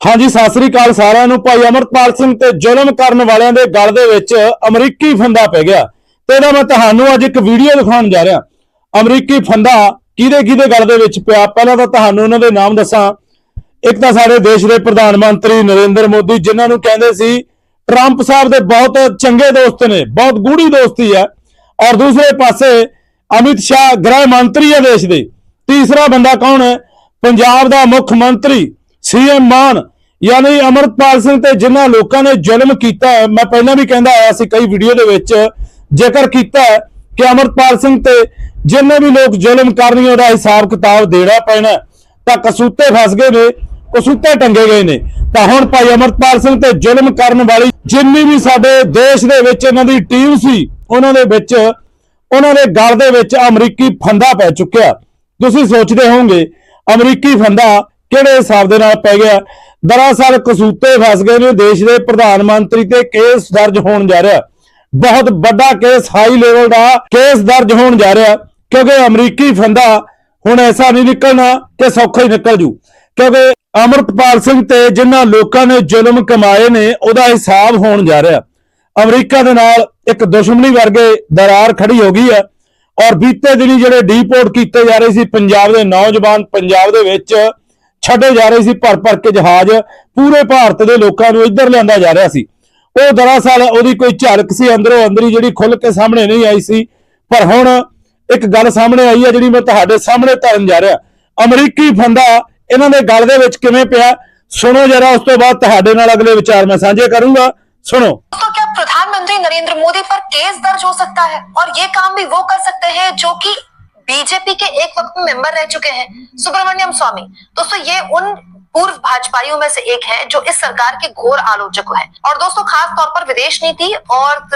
ਹਾਂਜੀ, ਸਤਿ ਸ੍ਰੀ ਅਕਾਲ ਸਾਰਿਆਂ ਨੂੰ। ਭਾਈ ਅਮਰਪਾਲ ਸਿੰਘ ਤੇ ਜ਼ੁਲਮ ਕਰਨ ਵਾਲਿਆਂ ਦੇ ਗਲ ਦੇ ਵਿੱਚ ਅਮਰੀਕੀ ਫੰਦਾ ਪੈ ਗਿਆ। ਤੇ ਇਹਦਾ ਮੈਂ ਤੁਹਾਨੂੰ ਅੱਜ ਇੱਕ ਵੀਡੀਓ ਦਿਖਾਉਣ ਜਾ ਰਿਹਾ। ਅਮਰੀਕੀ ਫੰਦਾ ਕਿਹਦੇ ਕਿਹਦੇ ਗਲ ਦੇ ਵਿੱਚ ਪਿਆ? ਪਹਿਲਾਂ ਤਾਂ ਤੁਹਾਨੂੰ ਉਹਨਾਂ ਦੇ ਨਾਮ ਦੱਸਾਂ। ਇੱਕ ਤਾਂ ਸਾਡੇ ਦੇਸ਼ ਦੇ ਪ੍ਰਧਾਨ ਮੰਤਰੀ ਨਰਿੰਦਰ ਮੋਦੀ, ਜਿਨ੍ਹਾਂ ਨੂੰ ਕਹਿੰਦੇ ਸੀ, ਟਰੰਪ ਸਾਹਿਬ ਦੇ ਬਹੁਤ ਚੰਗੇ ਦੋਸਤ ਨੇ, ਬਹੁਤ ਗੂੜੀ ਦੋਸਤੀ ਹੈ। ਔਰ ਦੂਸਰੇ ਪਾਸੇ ਅਮਿਤ ਸ਼ਾਹ, ਗ੍ਰਹਿ ਮੰਤਰੀ ਹੈ ਦੇਸ਼ ਦੇ। ਤੀਸਰਾ ਬੰਦਾ ਕੌਣ ਹੈ? ਪੰਜਾਬ ਦਾ ਮੁੱਖ ਮੰਤਰੀ ਸੀਐਮ ਮਾਨ, ਯਾਨੀ ਅਮਰਪਾਲ ਸਿੰਘ ਤੇ ਜਿਨ੍ਹਾਂ ਲੋਕਾਂ ਨੇ ਜ਼ੁਲਮ ਕੀਤਾ ਮੈਂ ਪਹਿਲਾਂ ਵੀ ਕਹਿੰਦਾ ਆਇਆ ਸੀ ਕਈ ਵੀਡੀਓ ਦੇ ਵਿੱਚ, ਜ਼ਿਕਰ ਕੀਤਾ ਕਿ ਅਮਰਪਾਲ ਸਿੰਘ ਤੇ ਜਿੰਨੇ ਵੀ ਲੋਕ ਜ਼ੁਲਮ ਕਰਨਗੇ, ਉਹਦਾ ਹਿਸਾਬ ਕਿਤਾਬ ਦੇਣਾ ਪੈਣਾ ਤਾਂ ਕਸੂਤੇ ਫਸ ਗਏ ਨੇ, ਕਸੂਤੇ ਟੰਗੇ ਗਏ ਨੇ। ਤਾਂ ਹੁਣ ਭਾਈ ਅਮਰਪਾਲ ਸਿੰਘ ਤੇ ਜ਼ੁਲਮ ਕਰਨ ਵਾਲੀ ਜਿੰਨੀ ਵੀ ਸਾਡੇ ਦੇਸ਼ ਦੇ ਵਿੱਚ ਇਹਨਾਂ ਦੀ ਟੀਮ ਸੀ, ਉਹਨਾਂ ਦੇ ਵਿੱਚ, ਉਹਨਾਂ ਦੇ ਗਲ ਦੇ ਵਿੱਚ ਅਮਰੀਕੀ ਫੰਦਾ ਪੈ ਚੁੱਕਿਆ। ਤੁਸੀਂ ਸੋਚਦੇ ਹੋਵੋਗੇ, ਅਮਰੀਕੀ ਫੰਦਾ ਕਿਹੜੇ ਹਿਸਾਬ ਦੇ ਨਾਲ ਪੈ ਗਿਆ? ਦਰਅਸਲ ਕਸੂਤੇ ਫਸ ਗਏ ਨੇ ਦੇਸ਼ ਦੇ ਪ੍ਰਧਾਨ ਮੰਤਰੀ ਤੇ ਕੇਸ ਦਰਜ ਹੋਣ ਜਾ ਰਿਹਾ। ਬਹੁਤ ਵੱਡਾ ਕੇਸ ਹਾਈ ਲੈਵਲ ਦਾ ਕੇਸ ਦਰਜ ਹੋਣ ਜਾ ਰਿਹਾ। ਕਿਉਂਕਿ ਅਮਰੀਕੀ ਫੰਦਾ ਹੁਣ ਐਸਾ ਨਹੀਂ ਨਿਕਲਣਾ ਕਿ ਸੌਖਾ ਹੀ ਨਿਕਲ ਜੂ। ਕਿਉਂਕਿ ਅਮਰਪਾਲ ਸਿੰਘ ਤੇ ਜਿਨ੍ਹਾਂ ਲੋਕਾਂ ਨੇ ਜ਼ੁਲਮ ਕਮਾਏ ਨੇ, ਉਹਦਾ ਹਿਸਾਬ ਹੋਣ ਜਾ ਰਿਹਾ। ਅਮਰੀਕਾ ਦੇ ਨਾਲ ਇੱਕ ਦੁਸ਼ਮਣੀ ਵਰਗੇ ਦਰਾਰ ਖੜੀ ਹੋ ਗਈ ਹੈ। ਔਰ ਬੀਤੇ ਦਿਨੀ ਜਿਹੜੇ ਡੀਪੋਰਟ ਕੀਤੇ ਜਾ ਰਹੇ ਸੀ ਪੰਜਾਬ ਦੇ ਨੌਜਵਾਨ ਪੰਜਾਬ ਦੇ ਵਿੱਚ ਛੱਡੇ ਜਾ ਰਹੇ ਸੀ ਭਰ ਭਰ ਕੇ ਜਹਾਜ਼ ਪੂਰੇ ਭਾਰਤ ਦੇ ਲੋਕਾਂ ਨੂੰ ਇੱਧਰ ਲਿਆਂਦਾ ਜਾ ਰਿਹਾ ਸੀ ਉਹ ਦਰਅਸਲ ਉਹਦੀ ਕੋਈ ਝਲਕ ਸੀ ਅੰਦਰੋਂ ਅੰਦਰੀ ਜਿਹੜੀ ਖੁੱਲ ਕੇ ਸਾਹਮਣੇ ਨਹੀਂ ਆਈ ਸੀ ਪਰ ਹੁਣ ਇੱਕ ਗੱਲ ਸਾਹਮਣੇ ਆਈ ਹੈ ਜਿਹੜੀ ਮੈਂ ਤੁਹਾਡੇ ਸਾਹਮਣੇ ਧਰਨ ਜਾ ਰਿਹਾ ਅਮਰੀਕੀ ਫੰਦਾ ਇਹਨਾਂ ਦੇ ਗਲ ਦੇ ਵਿੱਚ ਕਿਵੇਂ ਪਿਆ ਸੁਣੋ ਜਰਾ ਉਸ ਤੋਂ ਬਾਅਦ ਤੁਹਾਡੇ ਨਾਲ ਅਗਲੇ ਵਿਚਾਰ ਮੈਂ ਸਾਂਝੇ ਕਰੂੰਗਾ ਸੁਣੋ तो क्या प्रधानमंत्री नरेंद्र मोदी पर केस दर्ज हो सकता है और ये काम भी वो कर सकते हैं जो कि बीजेपी के एक वक्त में मेंबर रह चुके हैं सुब्रमण्यम स्वामी। दोस्तों, ये उन पूर्व भाजपाइयों में से एक है जो इस सरकार के घोर आलोचक है। और दोस्तों, खास तौर पर विदेश नीति और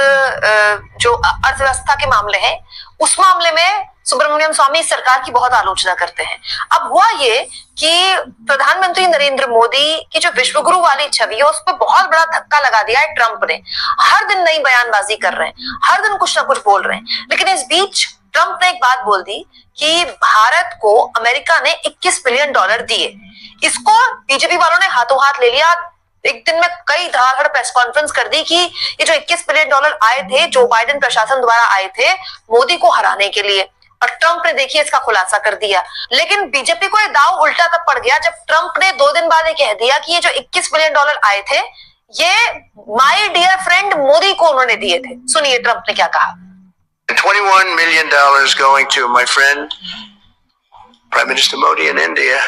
जो अर्थव्यवस्था के मामले हैं, उस मामले में सुब्रमण्यम स्वामी इस सरकार की बहुत आलोचना करते हैं। अब हुआ ये कि प्रधानमंत्री नरेंद्र मोदी की जो विश्वगुरु वाली छवि है, उस पर बहुत बड़ा धक्का लगा दिया है ट्रंप ने। हर दिन नई बयानबाजी कर रहे हैं, हर दिन कुछ ना कुछ बोल रहे हैं। लेकिन इस बीच ट्रंप ने एक बात बोल दी कि भारत को अमेरिका ने 21 बिलियन डॉलर दिए। इसको बीजेपी वालों ने हाथों हाथ ले लिया। एक दिन में कई धारहड़ प्रेस कॉन्फ्रेंस कर दी कि ये जो 21 बिलियन डॉलर आए थे, जो बाइडेन प्रशासन द्वारा आए थे, मोदी को हराने के लिए। और ट्रंप ने देखिए इसका खुलासा कर दिया। लेकिन बीजेपी को ये दाव उल्टा तब पड़ गया जब ट्रंप ने दो दिन बाद ये कह दिया कि ये जो 21 बिलियन डॉलर आए थे, ये माई डियर फ्रेंड मोदी को उन्होंने दिए थे। सुनिए ट्रंप ने क्या कहा। $21 million going to my friend, Prime Minister Modi in India,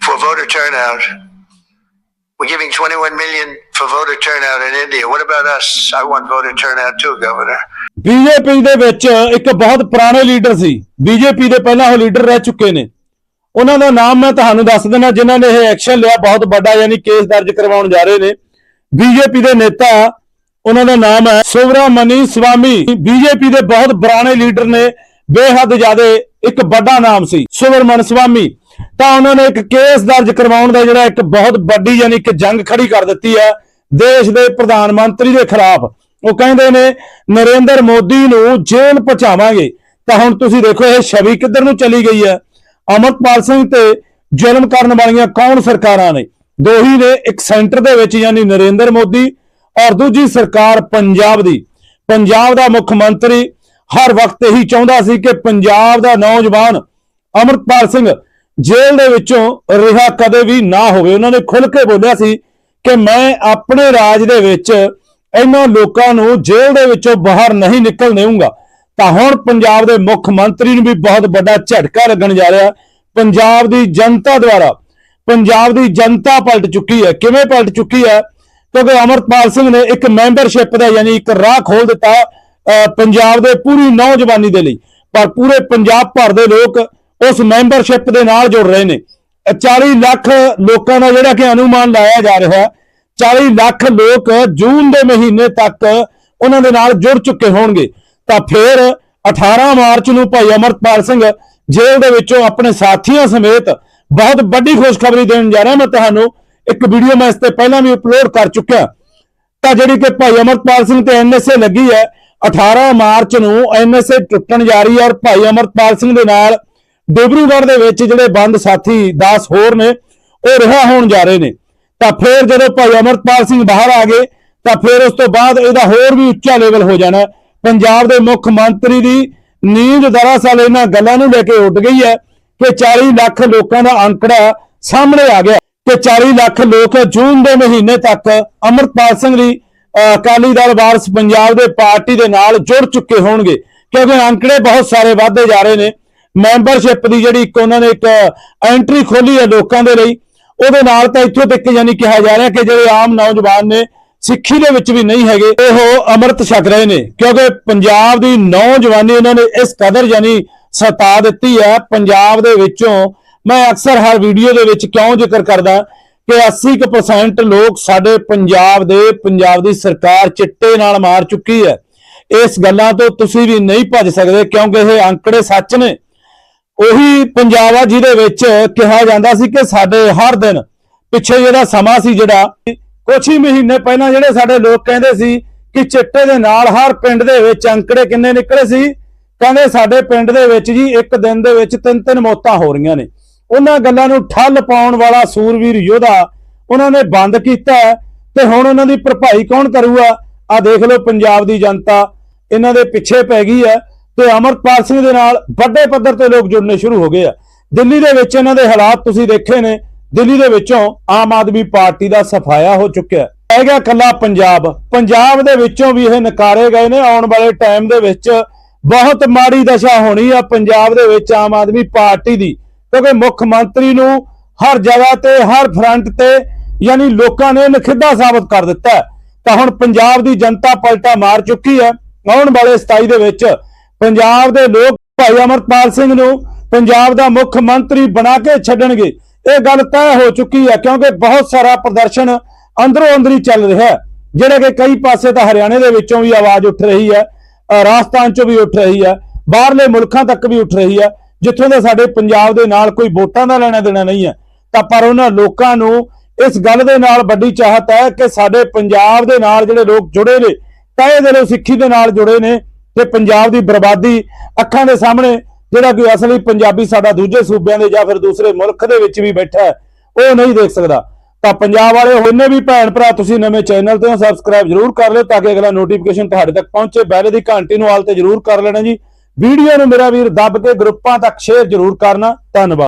for voter turnout. We're giving 21 million for voter turnout in India. What about us? I want voter turnout too, Governor. BJP ਦੇ ਵਿੱਚ ਇੱਕ ਬਹੁਤ ਪੁਰਾਣੇ leader ਸੀ BJP ਦੇ ਪਹਿਲਾਂ ਉਹ leader ਰਹਿ ਚੁੱਕੇ ਨੇ ਉਹਨਾਂ ਦਾ ਨਾਮ ਮੈਂ ਤੁਹਾਨੂੰ ਦੱਸ ਦਿੰਦਾ ਜਿਨ੍ਹਾਂ ਨੇ ਇਹ ਐਕਸ਼ਨ ਲਿਆ ਬਹੁਤ ਵੱਡਾ ਯਾਨੀ ਕੇਸ ਦਰਜ ਕਰਵਾਉਣ ਜਾ ਰਹੇ ਨੇ ਬੀਜੇਪੀ ਦੇ ਨੇਤਾ ਉਹਨਾਂ ਦਾ ਨਾਮ ਹੈ ਸੁਬਰਾਮਨੀ ਸਵਾਮੀ। ਬੀਜੇਪੀ ਦੇ ਬਹੁਤ ਪੁਰਾਣੇ ਲੀਡਰ ਨੇ ਬੇਹੱਦ ਜ਼ਿਆਦੇ ਇੱਕ ਵੱਡਾ ਨਾਮ ਸੀ, ਸੁਬਰਮਨ ਸਵਾਮੀ। ਤਾਂ ਉਹਨਾਂ ਨੇ ਇੱਕ ਕੇਸ ਦਰਜ ਕਰਵਾਉਣ ਦਾ ਜਿਹੜਾ ਇੱਕ ਬਹੁਤ ਵੱਡੀ ਯਾਨੀ ਕਿ ਜੰਗ ਖੜੀ ਕਰ ਦਿੱਤੀ ਹੈ ਦੇਸ਼ ਦੇ ਪ੍ਰਧਾਨ ਮੰਤਰੀ ਦੇ ਖਿਲਾਫ। ਉਹ ਕਹਿੰਦੇ ਨੇ, ਨਰਿੰਦਰ ਮੋਦੀ ਨੂੰ ਜੇਲ੍ਹ ਪਹੁੰਚਾਵਾਂਗੇ। ਤਾਂ ਹੁਣ ਤੁਸੀਂ ਦੇਖੋ ਇਹ ਛਵੀ ਕਿੱਧਰ ਨੂੰ ਚਲੀ ਗਈ ਹੈ? ਅਮਰਪਾਲ ਸਿੰਘ ਤੇ ਜ਼ੁਲਮ ਕਰਨ ਵਾਲੀਆਂ ਕੌਣ ਸਰਕਾਰਾਂ ਨੇ? ਦੋ ਹੀ ਨੇ ਇੱਕ ਸੈਂਟਰ ਦੇ ਵਿੱਚ ਯਾਨੀ ਨਰਿੰਦਰ ਮੋਦੀ ਔਰ ਦੂਜੀ ਸਰਕਾਰ ਪੰਜਾਬ ਦੀ। ਪੰਜਾਬ ਦਾ ਮੁੱਖ ਮੰਤਰੀ ਹਰ ਵਕਤ ਇਹੀ ਚਾਹੁੰਦਾ ਸੀ ਕਿ ਪੰਜਾਬ ਦਾ ਨੌਜਵਾਨ ਅਮਰਪਾਲ ਸਿੰਘ ਜੇਲ੍ਹ ਦੇ ਵਿੱਚੋਂ ਰਿਹਾ ਕਦੇ ਵੀ ਨਾ ਹੋਵੇ। ਉਹਨਾਂ ਨੇ ਖੁੱਲ੍ਹ ਕੇ ਬੋਲਿਆ ਸੀ ਕਿ ਮੈਂ ਆਪਣੇ ਰਾਜ ਦੇ ਵਿੱਚ ਇਹਨਾਂ ਲੋਕਾਂ ਨੂੰ ਜੇਲ੍ਹ ਦੇ ਵਿੱਚੋਂ ਬਾਹਰ ਨਹੀਂ ਨਿਕਲ ਦੇਵਾਂਗਾ ਤਾਂ ਹੁਣ ਪੰਜਾਬ ਦੇ ਮੁੱਖ ਮੰਤਰੀ ਨੂੰ ਵੀ ਬਹੁਤ ਵੱਡਾ ਝਟਕਾ ਲੱਗਣ ਜਾ ਰਿਹਾ। ਪੰਜਾਬ ਦੀ ਜਨਤਾ ਦੁਆਰਾ, ਪੰਜਾਬ ਦੀ ਜਨਤਾ ਪਲਟ ਚੁੱਕੀ ਹੈ। ਕਿਵੇਂ ਪਲਟ ਚੁੱਕੀ ਹੈ? ਕਿਉਂਕਿ ਅਮਰਪਾਲ ਸਿੰਘ ਨੇ ਇੱਕ ਮੈਂਬਰਸ਼ਿਪ ਦਾ ਯਾਨੀ ਇੱਕ ਰਾਹ ਖੋਲ ਦਿੱਤਾ ਪੰਜਾਬ ਦੇ ਪੂਰੀ ਨੌਜਵਾਨੀ ਦੇ ਲਈ। ਪਰ ਪੂਰੇ ਪੰਜਾਬ ਭਰ ਦੇ ਲੋਕ ਉਸ ਮੈਂਬਰਸ਼ਿਪ ਦੇ ਨਾਲ ਜੁੜ ਰਹੇ ਨੇ। ਅਹ 40 ਲੱਖ ਲੋਕਾਂ ਦਾ ਜਿਹੜਾ ਕਿ ਅਨੁਮਾਨ ਲਾਇਆ ਜਾ ਰਿਹਾ ਹੈ 40 ਲੱਖ ਲੋਕ ਜੂਨ ਦੇ ਮਹੀਨੇ ਤੱਕ ਉਹਨਾਂ ਦੇ ਨਾਲ ਜੁੜ ਚੁੱਕੇ ਹੋਣਗੇ। ਤਾਂ ਫਿਰ 18 ਮਾਰਚ ਨੂੰ ਭਾਈ ਅਮਰਪਾਲ ਸਿੰਘ ਜੇਲ੍ਹ ਦੇ ਵਿੱਚੋਂ ਆਪਣੇ ਸਾਥੀਆਂ ਸਮੇਤ ਬਹੁਤ ਵੱਡੀ ਖੁਸ਼ਖਬਰੀ ਦੇਣ ਜਾ ਰਿਹਾ। ਮੈਂ ਤੁਹਾਨੂੰ ਇੱਕ ਵੀਡੀਓ ਮੈਂ ਇਸ ਤੇ ਪਹਿਲਾਂ ਵੀ ਅਪਲੋਡ ਕਰ ਚੁੱਕਿਆ। ਤਾਂ ਜਿਹੜੀ ਕਿ ਭਾਈ ਅਮਰਪਾਲ ਸਿੰਘ ਤੇ ਐਨਐਸਏ ਲੱਗੀ ਹੈ 18 ਮਾਰਚ ਨੂੰ ਐਨਐਸਏ ਟੁੱਟਣ ਜਾ ਰਹੀ ਹੈ ਔਰ ਭਾਈ ਅਮਰਪਾਲ ਸਿੰਘ ਦੇ ਨਾਲ ਡਿਬਰੂਗੜ੍ਹ ਦੇ ਵਿੱਚ ਜਿਹੜੇ ਬੰਦ ਸਾਥੀ 10 ਹੋਰ ਨੇ, ਉਹ ਰਿਹਾ ਹੋਣ ਜਾ ਰਹੇ ਨੇ। ਤਾਂ ਫਿਰ ਜਦੋਂ ਭਾਈ ਅਮਰਪਾਲ ਸਿੰਘ ਬਾਹਰ ਆ ਗਏ, ਤਾਂ ਫਿਰ ਉਸ ਤੋਂ ਬਾਅਦ ਇਹਦਾ ਹੋਰ ਵੀ ਉੱਚਾ ਲੈਵਲ ਹੋ ਜਾਣਾ। ਪੰਜਾਬ ਦੇ ਮੁੱਖ ਮੰਤਰੀ ਦੀ ਨੀਂਦ ਦਰਅਸਲ ਇਹਨਾਂ ਗੱਲਾਂ ਨੂੰ ਲੈ ਕੇ ਉੱਡ ਗਈ ਹੈ ਕਿ 40 ਲੱਖ ਲੋਕਾਂ ਦਾ ਅੰਕੜਾ ਸਾਹਮਣੇ ਆ ਗਿਆ। ਕਿ 40 ਲੱਖ ਲੋਕ ਜੂਨ ਦੇ ਮਹੀਨੇ ਤੱਕ ਅਮਰਪਾਲ ਸਿੰਘ ਦੀ ਅਕਾਲੀ ਦਲ ਵਾਰਸ ਪੰਜਾਬ ਦੇ ਪਾਰਟੀ ਦੇ ਨਾਲ ਜੁੜ ਚੁੱਕੇ ਹੋਣਗੇ। ਕਿਉਂਕਿ ਅੰਕੜੇ ਬਹੁਤ ਸਾਰੇ ਵਧਦੇ ਜਾ ਰਹੇ ਨੇ। ਮੈਂਬਰਸ਼ਿਪ ਦੀ ਜਿਹੜੀ ਇੱਕ ਉਹਨਾਂ ਨੇ ਇੱਕ ਐਂਟਰੀ ਖੋਲੀ ਹੈ ਲੋਕਾਂ ਦੇ ਲਈ, ਉਹਦੇ ਨਾਲ ਤਾਂ ਇੱਥੋਂ ਤੱਕ ਯਾਨੀ ਕਿਹਾ ਜਾ ਰਿਹਾ ਕਿ ਜਿਹੜੇ ਆਮ ਨੌਜਵਾਨ ਨੇ, ਸਿੱਖੀ ਦੇ ਵਿੱਚ ਵੀ ਨਹੀਂ ਹੈਗੇ, ਉਹ ਅੰਮ੍ਰਿਤ ਛਕ ਰਹੇ ਨੇ। ਕਿਉਂਕਿ ਪੰਜਾਬ ਦੀ ਨੌਜਵਾਨੀ ਉਹਨਾਂ ਨੇ ਇਸ ਕਦਰ ਯਾਨੀ ਸਤਾ ਦਿੱਤੀ ਹੈ। ਪੰਜਾਬ ਦੇ ਵਿੱਚੋਂ ਮੈਂ ਅਕਸਰ ਹਰ ਵੀਡੀਓ ਦੇ ਵਿੱਚ ਕਿਉਂ ਜ਼ਿਕਰ ਕਰਦਾ ਕਿ 80% ਲੋਕ ਸਾਡੇ ਪੰਜਾਬ ਦੇ, ਪੰਜਾਬ ਦੀ ਸਰਕਾਰ ਚਿੱਟੇ ਨਾਲ ਮਾਰ ਚੁੱਕੀ ਹੈ। ਇਸ ਗੱਲਾਂ ਤੋਂ ਤੁਸੀਂ ਵੀ ਨਹੀਂ ਭੱਜ ਸਕਦੇ ਕਿਉਂਕਿ ਇਹ ਅੰਕੜੇ ਸੱਚ ਨੇ। ਉਹੀ ਪੰਜਾਬ ਆ ਜਿਹਦੇ ਵਿੱਚ ਕਿਹਾ ਜਾਂਦਾ ਸੀ ਕਿ ਸਾਡੇ ਹਰ ਦਿਨ ਪਿੱਛੇ ਜਿਹੜਾ ਸਮਾਂ ਸੀ ਜਿਹੜਾ ਕੁਝ ਹੀ ਮਹੀਨੇ ਪਹਿਲਾਂ ਜਿਹੜੇ ਸਾਡੇ ਲੋਕ ਕਹਿੰਦੇ ਸੀ ਕਿ ਚਿੱਟੇ ਦੇ ਨਾਲ ਹਰ ਪਿੰਡ ਦੇ ਵਿੱਚ ਅੰਕੜੇ ਕਿੰਨੇ ਨਿਕਲੇ ਸੀ, ਕਹਿੰਦੇ ਸਾਡੇ ਪਿੰਡ ਦੇ ਵਿੱਚ ਜੀ ਇੱਕ ਦਿਨ ਦੇ ਵਿੱਚ ਤਿੰਨ ਤਿੰਨ ਮੌਤਾਂ ਹੋ ਰਹੀਆਂ ਨੇ। ਉਹਨਾਂ ਗੱਲਾਂ ਨੂੰ ਠੱਲ ਪਾਉਣ ਵਾਲਾ ਸੂਰਵੀਰ ਯੋਧਾ ਉਹਨਾਂ ਨੇ ਬੰਦ ਕੀਤਾ ਹੈ ਤੇ ਹੁਣ ਉਹਨਾਂ ਦੀ ਭਰਪਾਈ ਕੌਣ ਕਰੂਗਾ? ਆ ਦੇਖ ਲਓ ਪੰਜਾਬ ਦੀ ਜਨਤਾ, ਇਹਨਾਂ ਦੇ ਪਿੱਛੇ ਪੈ ਗਈ ਹੈ ਤੇ ਅਮਰਪਾਲ ਸਿੰਘ ਦੇ ਨਾਲ ਵੱਡੇ ਪੱਧਰ ਤੇ ਲੋਕ ਜੁੜਨੇ ਸ਼ੁਰੂ ਹੋ ਗਏ ਆ। ਦਿੱਲੀ ਦੇ ਵਿੱਚ ਇਹਨਾਂ ਦੇ ਹਾਲਾਤ ਤੁਸੀਂ ਦੇਖੇ ਨੇ, ਦਿੱਲੀ ਦੇ ਵਿੱਚੋਂ ਆਮ ਆਦਮੀ ਪਾਰਟੀ ਦਾ ਸਫਾਇਆ ਹੋ ਚੁੱਕਿਆ ਹੈ। ਰਹਿ ਗਿਆ ਕੱਲਾ ਪੰਜਾਬ ਪੰਜਾਬ ਦੇ ਵਿੱਚੋਂ ਵੀ ਇਹ ਨਕਾਰੇ ਗਏ ਨੇ, ਆਉਣ ਵਾਲੇ ਟਾਈਮ ਦੇ ਵਿੱਚ ਬਹੁਤ ਮਾੜੀ ਦਸ਼ਾ ਹੋਣੀ ਆ ਪੰਜਾਬ ਦੇ ਵਿੱਚ ਆਮ ਆਦਮੀ ਪਾਰਟੀ ਦੀ। ਕਿਉਂਕਿ ਮੁੱਖ ਮੰਤਰੀ ਨੂੰ ਹਰ ਜਗ੍ਹਾ ਤੇ, ਹਰ ਫਰੰਟ ਤੇ ਯਾਨੀ ਲੋਕਾਂ ਨੇ ਨਖਿੱਧਾ ਸਾਬਤ ਕਰ ਦਿੱਤਾ ਤਾਂ ਹੁਣ ਪੰਜਾਬ ਦੀ ਜਨਤਾ ਪਲਟਾ ਮਾਰ ਚੁੱਕੀ ਹੈ। ਆਉਣ ਵਾਲੇ 27 ਦੇ ਵਿੱਚ ਪੰਜਾਬ ਦੇ ਲੋਕ ਭਾਈ ਅਮਰਪਾਲ ਸਿੰਘ ਨੂੰ ਪੰਜਾਬ ਦਾ ਮੁੱਖ ਮੰਤਰੀ ਬਣਾ ਕੇ ਛੱਡਣਗੇ। ਇਹ ਗੱਲ ਤੈਅ ਹੋ ਚੁੱਕੀ ਹੈ ਕਿਉਂਕਿ ਬਹੁਤ ਸਾਰਾ ਪ੍ਰਦਰਸ਼ਨ ਅੰਦਰੋਂ ਅੰਦਰੀ ਚੱਲ ਰਿਹਾ ਹੈ। ਜਿਹੜਾ ਕਿ ਕਈ ਪਾਸੇ ਤਾਂ ਹਰਿਆਣੇ ਦੇ ਵਿੱਚੋਂ ਵੀ ਆਵਾਜ਼ ਉੱਠ ਰਹੀ ਹੈ ਰਾਜਸਥਾਨ ਚੋਂ ਵੀ ਉੱਠ ਰਹੀ ਹੈ, ਬਾਹਰਲੇ ਮੁਲਕਾਂ ਤੱਕ ਵੀ ਉੱਠ ਰਹੀ ਹੈ। ਜਿੱਥੋਂ ਦਾ ਸਾਡੇ ਪੰਜਾਬ ਦੇ ਨਾਲ ਕੋਈ ਵੋਟਾਂ ਦਾ ਲੈਣਾ ਦੇਣਾ ਨਹੀਂ ਹੈ। ਤਾਂ ਪਰ ਉਹਨਾਂ ਲੋਕਾਂ ਨੂੰ ਇਸ ਗੱਲ ਦੇ ਨਾਲ ਵੱਡੀ ਚਾਹਤ ਹੈ ਕਿ ਸਾਡੇ ਪੰਜਾਬ ਦੇ ਨਾਲ ਜਿਹੜੇ ਲੋਕ ਜੁੜੇ ਨੇ ਤਏ ਦਿਲੋਂ ਸਿੱਖੀ ਦੇ ਨਾਲ ਜੁੜੇ ਨੇ ਤੇ ਪੰਜਾਬ ਦੀ ਬਰਬਾਦੀ ਅੱਖਾਂ ਦੇ ਸਾਹਮਣੇ ਜਿਹੜਾ ਕੋਈ ਅਸਲੀ ਪੰਜਾਬੀ ਸਾਡਾ ਦੂਜੇ ਸੂਬਿਆਂ ਦੇ ਜਾਂ ਫਿਰ ਦੂਸਰੇ ਮੁਲਕ ਦੇ ਵਿੱਚ ਵੀ ਬੈਠਾ ਉਹ ਨਹੀਂ ਦੇਖ ਸਕਦਾ। ਤਾਂ ਪੰਜਾਬ ਵਾਲੇ ਹੋਨੇ ਵੀ ਭੈਣ ਭਰਾ, ਤੁਸੀਂ ਨਵੇਂ ਚੈਨਲ ਤੇ ਸਬਸਕ੍ਰਾਈਬ ਜਰੂਰ ਕਰ ਲਿਓ ਤਾਂ ਕਿ ਅਗਲਾ ਨੋਟੀਫਿਕੇਸ਼ਨ ਤੁਹਾਡੇ ਤੱਕ ਪਹੁੰਚੇ। ਬੈਲ ਦੀ ਘੰਟੀ ਨੂੰ ਆਲ ਤੇ ਜਰੂਰ ਕਰ ਲੈਣਾ ਜੀ। ਵੀਡੀਓ ਨੂੰ ਮੇਰਾ ਵੀਰ ਦੱਬ ਕੇ ਗਰੁੱਪਾਂ ਤੱਕ ਸ਼ੇਅਰ ਜਰੂਰ ਕਰਨਾ। ਧੰਨਵਾਦ।